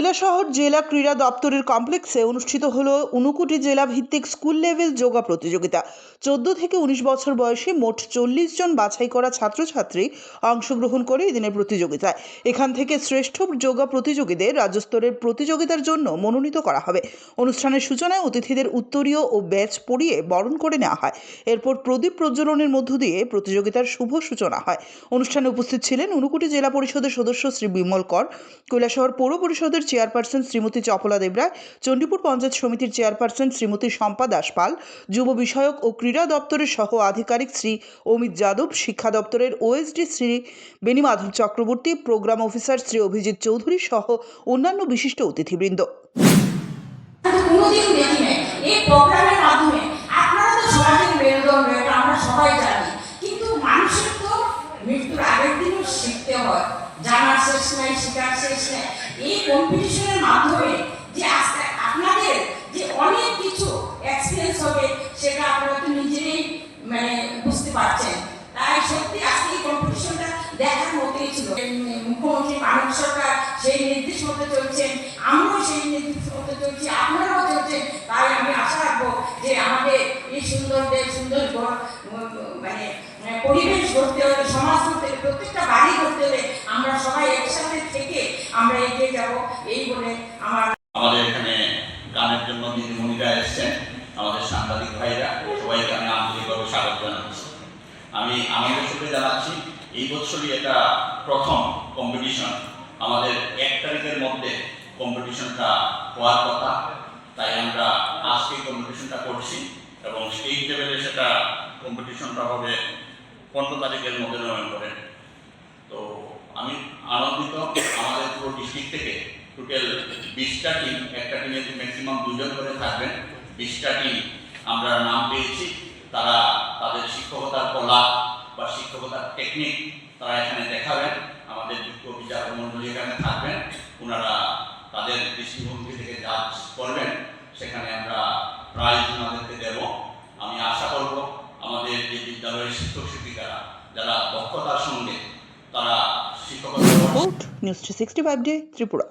কৈলাসহর জেলা ক্রীড়া দপ্তরের কমপ্লেক্সে অনুষ্ঠিত হল ঊনকোটি জেলা ভিত্তিক স্কুল লেভেল যোগা প্রতিযোগিতা। চোদ্দ থেকে উনিশ বছর বয়সী মোট চল্লিশ জন বাছাই করা ছাত্রছাত্রী অংশগ্রহণ করে এদিনের প্রতিযোগিতায়। এখান থেকে শ্রেষ্ঠ যোগা প্রতিযোগীদের রাজ্যস্তরের প্রতিযোগিতার জন্য মনোনীত করা হবে। অনুষ্ঠানের সূচনায় অতিথিদের উত্তরীয় ও ব্যাচ পরিয়ে বরণ করে নেওয়া হয়। এরপর প্রদীপ প্রজ্বলনের মধ্য দিয়ে প্রতিযোগিতার শুভ সূচনা হয়। অনুষ্ঠানে উপস্থিত ছিলেন ঊনকোটি জেলা পরিষদের সদস্য শ্রী বিমল কর, কৈলাসহর পৌর পরিষদের চেয়ারপারসন শ্রীমতী চপলা দেবরায় চণ্ডীপুর পঞ্চায়েত সমিতির চেয়ারপারসন শ্রীমতী শম্পা দাস পাল, যুব বিষয়ক ও ক্রীড়া দপ্তরের সহ আধিকারিক শ্রী অমিত যাদব, শিক্ষা দপ্তরের OSD Shri Benimadhab Chakraborty, programme officer Shri Abhijit Chowdhury সহ অন্যান্য বিশিষ্ট অতিথিবৃন্দ। মৃত্যুর আগের দিনও শিখতে হয়। শেষ শেখার শেষ এই কম্পিটিশনের মাধ্যমে যে আজকে আপনাদের যে অনেক কিছু এক্সপিরিয়েন্স হবে, সেটা আপনারা তো নিজেরাই মানে বুঝতে পারছেন। তাই সত্যি আজকে এই কম্পিটিশনটা দেখার মতোই ছিল। মুখ্যমন্ত্রী মানব সরকার সেই নির্দেশ মতো চলছেন আমরাও সেই নির্দেশ মতো চলছি, আপনারাও চলছেন। তাই আমি আশা রাখব যে আমাদের এই সুন্দর দেশ, সুন্দর ঘর- মানে পরিবেশ গড়তে হলে সমাজ হলে প্রত্যেকটা বাড়ি গড়তে হলে আমরা সবাই একসাথে থেকে আমরা এগিয়ে যাব, এই বলে আমার আমাদের এখানে গানের জন্য দিদিমণিরা এসছেন আমাদের সাংবাদিক ভাইরা, সবাইকে আমি আন্তরিকভাবে স্বাগত জানাচ্ছি। আমি আনন্দের সাথে জানাচ্ছি, এই বছরই এটা প্রথম কম্পিটিশন আমাদের এক তারিখের মধ্যে কম্পিটিশনটা হওয়ার কথা, তাই আমরা আজকে কম্পিটিশনটা করছি এবং স্টেট লেভেলে সেটা কম্পিটিশনটা হবে পনেরো তারিখের মধ্যে নভেম্বরে তো আমি আনন্দিত আমাদের পুরো ডিস্ট্রিক্ট থেকে টোটাল বিশটা টিম একটা টিমে ম্যাক্সিমাম দুজন করে থাকবেন। বিশটা টিম আমরা নাম পেয়েছি। তারা তাদের শিক্ষকতার কলা বা শিক্ষকতার টেকনিক তারা এখানে দেখাবেন। আমাদের বিজ্ঞ বিচারক মন্ডলী এখানে থাকবেন। ওনারা তাদের দৃষ্টিভঙ্গি থেকে জাজ করবেন। সেখানে আমরা প্রাইজ ওনাদেরকে দেব। আমি আশা করব আমাদের যে বিদ্যালয়ের শিক্ষক শিক্ষিকারা, যারা দক্ষতার সঙ্গে news three sixty five day Tripura.